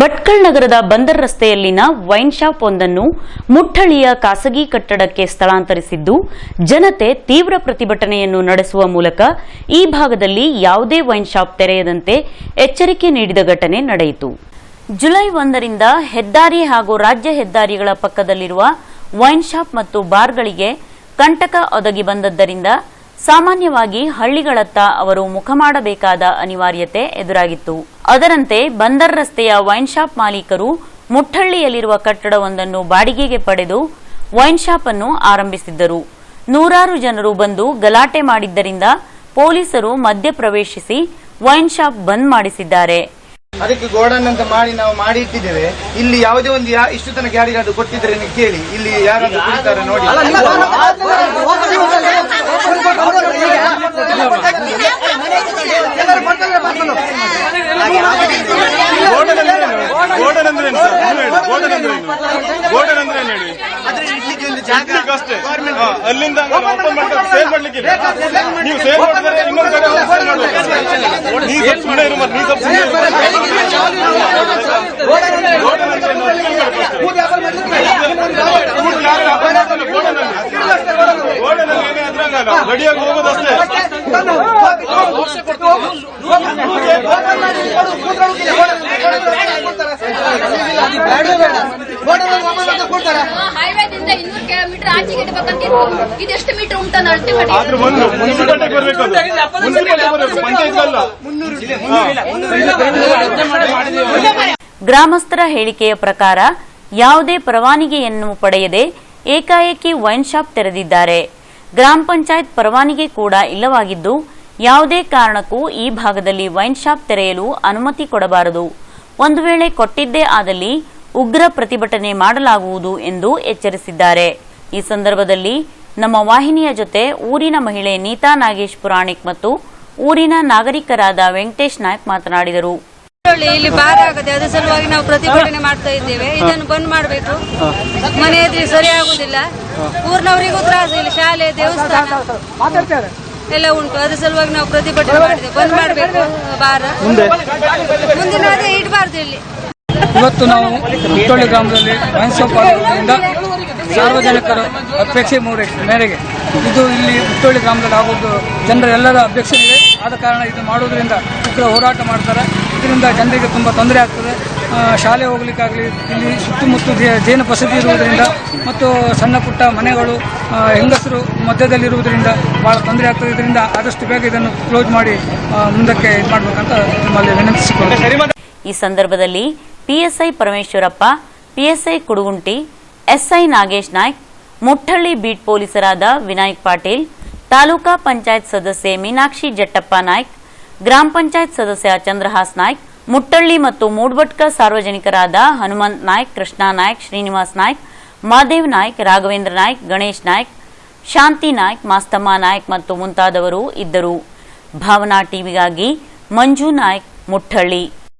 ಭಟ್ಕಳ ನಗರದ ಬಂದರ್ ರಸ್ತೆಯಲ್ಲಿನ wine shop ಒಂದನ್ನು ಮುಟ್ಟಳಿಯ ಖಾಸಗಿ ಕಟ್ಟಡಕ್ಕೆ ಸ್ಥಳಾಂತರಿಸಿದ್ದು, ಜನತೆ ತೀವ್ರ ಪ್ರತಿಭಟನೆಯನ್ನು ನಡೆಸುವ ಮೂಲಕ ಈ ಭಾಗದಲ್ಲಿ ಯಾವುದೇ ವೈನ್ ಶಾಪ್ ತೆರೆಯದಂತೆ ಎಚ್ಚರಿಕೆ ನೀಡಿದ ಘಟನೆ ನಡೆಯಿತು. ಜುಲೈ ಒಂದರಿಂದ ಹೆದ್ದಾರಿ ಹಾಗೂ ರಾಜ್ಯ ಹೆದ್ದಾರಿಗಳ ಪಕ್ಕದಲ್ಲಿರುವ ವೈನ್ ಶಾಪ್ ಮತ್ತು ಬಾರ್ಗಳಿಗೆ ಕಂಟಕ ಒದಗಿ ಬಂದದ್ದರಿಂದ ಸಾಮಾನ್ಯವಾಗಿ ಹಳ್ಳಿಗಳತ್ತ ಅವರು ಮುಖ ಮಾಡಬೇಕಾದ ಅನಿವಾರ್ಯತೆ ಎದುರಾಗಿತ್ತು ಅದರಂತೆ ಬಂದರ್ ರಸ್ತೆಯ ವೈನ್ ಶಾಪ್ ಮಾಲೀಕರು ಮುಟ್ಟಳ್ಳಿಯಲ್ಲಿರುವ ಕಟ್ಟಡವೊಂದನ್ನು ಬಾಡಿಗೆಗೆ ಪಡೆದು ವೈನ್ ಶಾಪ್ ಅನ್ನು ಆರಂಭಿಸಿದ್ದರು ನೂರಾರು ಜನರು ಬಂದು ಗಲಾಟೆ ಮಾಡಿದ್ದರಿಂದ ಪೊಲೀಸರು ಮಧ್ಯ ಪ್ರವೇಶಿಸಿ ವೈನ್ ಶಾಪ್ ಬಂದ್ ಮಾಡಿಸಿದ್ದಾರೆ ಅದಕ್ಕೆ ಗೋಡನ್ ಅಂತ ಮಾಡಿ ನಾವು ಮಾಡಿ ಇಟ್ಟಿದ್ದೇವೆ ಇಲ್ಲಿ ಯಾವುದೇ ಒಂದು ಇಷ್ಟು ತನಕ ಯಾರಿಗಾದ್ರೂ ಕೊಟ್ಟಿದ್ರೆ ಕೇಳಿ ಇಲ್ಲಿ ಯಾರಾದ್ರೂ ಕುಡಿತಾರೆ ನೋಡಿ ಗೋಲ್ಡನ್ ಅಂದ್ರೆ ಏನು? ಗೋಲ್ಡನ್ ಅಂದ್ರೆ ಏನು ಸರ್? ನೀವು ಹೇಳಿ. ಗೋಲ್ಡನ್ ಅಂದ್ರೆ ಏನು? ಗೋಲ್ಡನ್ ಏನು ಹೇಳಿ ಅಷ್ಟೇ ಅಲ್ಲಿಂದ ಓಪನ್ ಮಾಡ್ತಾರೆ ಸೇಲ್ ಮಾಡ್ಲಿಕ್ಕೆ ನೀವು ಸೇಲ್ ಮಾಡಿದ್ರೆ ಇನ್ನೊಂದು ಕಡೆ ಸೇಲ್ ಮಾಡ್ಬೇಕು ನೀ ಸ್ವಲ್ಪ ಸುಮ್ಮನೆ ಇರು ಮತ್ತೆ ನೀ ಸ್ವಲ್ಪ ಸುಮ್ಮನೆ ಇರು ಗೋಲ್ಡನ್ ಅಂದ್ರೆ ಗಡಿಯಾಗಿ ಅಂತ ತಿಳ್ಕೊಳ್ಬೇಕು ಅಷ್ಟೇ. ಕೂಡ್ಲು ಯಾರು ವ್ಯಾಪಾರ ಮಾಡ್ತಾರೆ ಗೋಲ್ಡನ್ ಅಲ್ಲಿ ಗೋಲ್ಡನ್ ಅಲ್ಲಿ ಏನೇ ಆದ್ರೆ ಆಗಲ್ಲ ರೆಡಿಯಾಗಿ ಹೋಗೋದಷ್ಟೇ ಹೈವೇದಿಂದ ಇನ್ನೂರು ಕಿಲೋಮೀಟರ್ ಆಚೆಗೆ ಇಡಬೇಕಂತಿದ್ರು ಇದೆಷ್ಟು ಮೀಟರ್ ಉಂಟು ಅಳತೆ ಮಾಡಿ. ಆದ್ರೂ ಒಂದು ಮುನ್ಸಿಪಾಲಿಟಿಗೆ ಬರ್ಬೇಕು ಅದು. ಮುನ್ಸಿಪಾಲಿಟಿ ಬರಬೇಕು. ಪಂಚಾಯತ್ ಅಲ್ಲ. ಗ್ರಾಮಸ್ಥರ ಹೇಳಿಕೆಯ ಪ್ರಕಾರ ಯಾವುದೇ ಪರವಾನಗಿಯನ್ನು ಪಡೆಯದೆ ಏಕಾಏಕಿ ವೈನ್ ಶಾಪ್ ತೆರೆದಿದ್ದಾರೆ. ಗ್ರಾಮ ಪಂಚಾಯತ್ ಪರವಾನಿಗೆ ಕೂಡ ಇಲ್ಲವಾಗಿದ್ದು ಯಾವುದೇ ಕಾರಣಕ್ಕೂ ಈ ಭಾಗದಲ್ಲಿ ವೈನ್ ಶಾಪ್ ತೆರೆಯಲು ಅನುಮತಿ ಕೊಡಬಾರದು. ಒಂದು ವೇಳೆ ಕೊಟ್ಟಿದ್ದೇ ಆದಲ್ಲಿ ಉಗ್ರ ಪ್ರತಿಭಟನೆ ಮಾಡಲಾಗುವುದು ಎಂದು ಎಚ್ಚರಿಸಿದ್ದಾರೆ. ಈ ಸಂದರ್ಭದಲ್ಲಿ ನಮ್ಮ ವಾಹಿನಿಯ ಜೊತೆ ಊರಿನ ಮಹಿಳೆ ನೀತಾ ನಾಗೇಶ್ ಪುರಾಣಿಕ್ ಮತ್ತು ಊರಿನ ನಾಗರಿಕರಾದ ವೆಂಕಟೇಶ್ ನಾಯ್ಕ್ ಮಾತನಾಡಿದರು. ಇಲ್ಲಿ ಬಾರ ಆಗದೆ ಅದ್ರ ಸಲುವಾಗಿ ನಾವು ಪ್ರತಿಭಟನೆ ಮಾಡ್ತಾ ಇದ್ದೇವೆ. ಇದನ್ನು ಬಂದ್ ಮಾಡಬೇಕು. ಮನೆ ಎದುರು ಸರಿ ಆಗುದಿಲ್ಲ. ಊರ್ನವರಿಗೂ ತ್ರಾಸ ಇಲ್ಲಿ. ಶಾಲೆ ದೇವಸ್ಥಾನ. ಎಲ್ಲ ಉಂಟು. ಅದ್ರ ಸಲುವಾಗಿ ನಾವು ಪ್ರತಿಭಟನೆ ಮಾಡಿದೆ ಬಂದ್ ಮಾಡಬೇಕು ಭಾರ. ಮುಂದಿನ ಅದೇ ಇಡಬಾರ್ದು ಇಲ್ಲಿ. ಇವತ್ತು ನಾವು ಮುತ್ತೊಳ್ಳಿ ಗ್ರಾಮದಲ್ಲಿ ಶಾಪ್ ಸಾರ್ವಜನಿಕರ ಅಪೇಕ್ಷೆ ಮೂರೆ- ಮೇರೆಗೆ. ಇದು ಇಲ್ಲಿ ಮುತ್ತೊಳ್ಳಿ ಗ್ರಾಮದಲ್ಲಿ ಆಗೋದು ಜನರ ಎಲ್ಲರ ಅಪೇಕ್ಷೆ ಇದೆ. ಆದ ಕಾರಣ ಇದು ಮಾಡೋದ್ರಿಂದ ಉಗ್ರ ಹೋರಾಟ ಮಾಡ್ತಾರೆ. ಇದರಿಂದ ಜನರಿಗೆ ತುಂಬ ತೊಂದರೆ ಆಗ್ತದೆ. ಶಾಲೆ ಹೋಗ್ಲಿಕ್ಕಾಗಲಿ, ಇಲ್ಲಿ ಸುತ್ತಮುತ್ತ ಜೇನು ಬಸದಿ ಇರುವುದರಿಂದ ಮತ್ತು ಸಣ್ಣ ಪುಟ್ಟ ಮನೆಗಳು ಹೆಂಗಸರು ಮಧ್ಯದಲ್ಲಿರುವುದರಿಂದ ಬಹಳ ತೊಂದರೆ ಆಗ್ತದೆ. ಆದಷ್ಟು ಬೇಗ ಇದನ್ನು ಕ್ಲೋಸ್ ಮಾಡಿ ಮುಂದಕ್ಕೆ ಇದು ಮಾಡಬೇಕಂತ ನಿಮ್ಮಲ್ಲಿ ವಿನಂತಿಸಿಕೊಳ್ಳುತ್ತೇನೆ ಈ ಸಂದರ್ಭದಲ್ಲಿ PSI Parameshwarappa, PSI Kudugunti, SI Nagesh Naik, Muttalli beat ಪೊಲೀಸರಾದ Vinayak Patil, taluka panchayat ಸದಸ್ಯೆ ಮೀನಾಕ್ಷಿ ಜಟ್ಟಪ್ಪ ನಾಯ್ಕ್, ಗ್ರಾಮ ಪಂಚಾಯತ್ ಸದಸ್ಯ ಚಂದ್ರಹಾಸ್ ನಾಯ್ಕ್ ಮುಟ್ಟಳ್ಳಿ ಮತ್ತು ಮೂಡ್ಬಟ್ಕ ಸಾರ್ವಜನಿಕರಾದ ಹನುಮಂತ್ ನಾಯ್ಕ್, ಕೃಷ್ಣ ನಾಯ್ಕ್, ಶ್ರೀನಿವಾಸ್ ನಾಯ್ಕ್, ಮಾದೇವ್ ನಾಯ್ಕ್, ರಾಘವೇಂದ್ರ ನಾಯ್ಕ್, ಗಣೇಶ್ ನಾಯ್ಕ್, ಶಾಂತಿ ನಾಯ್ಕ್, ಮಾಸ್ತಮ್ಮ ನಾಯ್ಕ್ ಮತ್ತು ಮುಂತಾದವರು ಇದ್ದರು. ಭಾವನಾ ಟಿವಿಗಾಗಿ ಮಂಜು ನಾಯ್ಕ್ ಮುಟ್ಟಳ್ಳಿ.